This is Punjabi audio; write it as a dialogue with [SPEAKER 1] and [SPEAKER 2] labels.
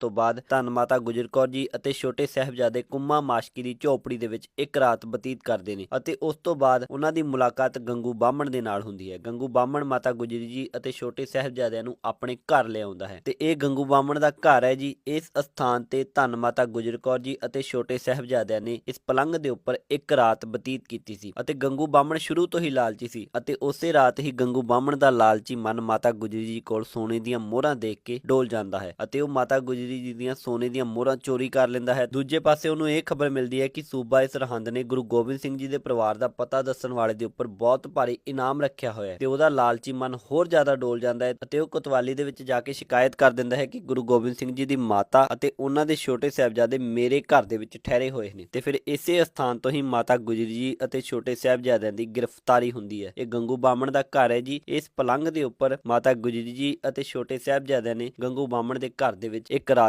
[SPEAKER 1] ਤੋਂ ਬਾਅਦ ਧੰਨ ਮਾਤਾ ਗੁਜਰ ਕੌਰ ਜੀ ਅਤੇ ਛੋਟੇ ਸਾਹਿਬਜ਼ਾਦੇ ਕੁੰਮਾ ਮਾਸ਼ਕੀ ਦੀ ਝੋਪੜੀ ਦੇ ਵਿੱਚ ਇੱਕ ਰਾਤ ਬਤੀਤ ਕਰਦੇ ਨੇ ਅਤੇ ਉਸ ਤੋਂ ਬਾਅਦ ਉਹਨਾਂ ਦੀ ਮੁਲਾਕਾਤ ਗੰਗੂ ਬਾਹਮਣ ਦੇ ਨਾਲ ਹੁੰਦੀ ਹੈ। ਗੰਗੂ ਬਾਹਮਣ ਮਾਤਾ ਗੁਜਰੀ ਜੀ ਅਤੇ ਛੋਟੇ ਸਾਹਿਬਜ਼ਾਦਿਆਂ ਨੂੰ ਆਪਣੇ ਘਰ ਲਿਆਉਂਦਾ ਹੈ। ਤੇ ਇਹ ਗੰਗੂ ਬਾਹਮਣ ਦਾ ਘਰ ਹੈ ਜੀ। ਇਸ ਅਸਥਾਨ ਤੇ ਧੰਨ ਮਾਤਾ ਗੁਜਰ ਕੌਰ ਜੀ ਅਤੇ ਛੋਟੇ ਸਾਹਿਬਜ਼ਾਦਿਆਂ ਨੇ ਇਸ ਪਲੰਗ ਦੇ ਉੱਪਰ ਇੱਕ ਰਾਤ ਬਤੀਤ ਕੀਤੀ ਸੀ ਅਤੇ ਗੰਗੂ ਬਾਹਮਣ ਸ਼ੁਰੂ ਤੋਂ ਹੀ ਲਾਲਚੀ ਸੀ ਅਤੇ ਉਸੇ ਰਾਤ ਹੀ ਗੰਗੂ ਬਾਹਮਣ ਦਾ ਲਾਲਚੀ ਮਨ ਮਾਤਾ ਗੁਜਰੀ ਜੀ ਕੋਲ ਸੋਨੇ ਦੀਆਂ ਮੋਹਰਾਂ ਦੇਖ ਕੇ ਡੋਲ ਜਾਂਦਾ ਹੈ ਅਤੇ ਉਹ ਮਾਤਾ ਗੁਜਰੀ ਜੀ ਦੀਆਂ ਸੋਨੇ ਦੀਆਂ ਮੋਹਰਾਂ ਚੋਰੀ ਕਰ ਲੈਂਦਾ ਹੈ। ਦੂਜੇ ਪਾਸੇ ਉਹਨੂੰ ਇਹ ਖਬਰ ਮਿਲਦੀ ਹੈ ਕਿ ਸੂਬਾ ਸਰਹੰਦ ਨੇ ਗੁਰੂ ਗੋਬਿੰਦ ਸਿੰਘ ਜੀ ਦੇ ਪਰਿਵਾਰ ਦਾ ਪਤਾ ਦੱਸਣ ਵਾਲੇ ਦੇ ਉੱਪਰ ਬਹੁਤ ਭਾਰੀ ਇਨਾਮ ਰੱਖਿਆ ਹੋਇਆ ਹੈ ਤੇ ਉਹਦਾ ਲਾਲਚੀ ਮਨ ਹੋਰ ਜ਼ਿਆਦਾ ਡੋਲ ਜਾਂਦਾ ਹੈ ਅਤੇ ਉਹ ਕੋਤਵਾਲੀ ਦੇ ਵਿੱਚ ਜਾ ਕੇ ਸ਼ਿਕਾਇਤ ਕਰ ਦਿੰਦਾ ਹੈ ਕਿ ਗੁਰੂ ਗੋਬਿੰਦ ਸਿੰਘ ਜੀ ਦੀ ਮਾਤਾ ਅਤੇ ਉਹਨਾਂ ਦੇ ਛੋਟੇ ਸਾਹਿਬਜ਼ਾਦੇ ਮੇਰੇ ਘਰ ਦੇ ਵਿੱਚ ਠਹਿਰੇ ਹੋਏ ਨੇ। ਤੇ ਫਿਰ ਇਸੇ ਸਥਾਨ ਤੋਂ ਹੀ ਮਾਤਾ ਗੁਜਰੀ ਜੀ ਅਤੇ ਛੋਟੇ ਸਾਹਿਬਜ਼ਾਦਿਆਂ ਦੀ ਗ੍ਰਿਫਤਾਰੀ ਹੁੰਦੀ ਹੈ। ਇਹ ਗੰਗੂ ਬਾਮਣ ਦਾ ਘਰ ਹੈ ਜੀ। ਇਸ ਪਲੰਘ ਦੇ ਉੱਪਰ ਮਾਤਾ ਗੁਜਰੀ ਜੀ ਅਤੇ ਛੋਟੇ ਸਾਹਿਬਜ਼ਾਦਿਆਂ ਨੇ ਗੰਗੂ ਬਾਮਣ ਦੇ ਘਰ ਦੇ ਵਿੱਚ ਇੱਕ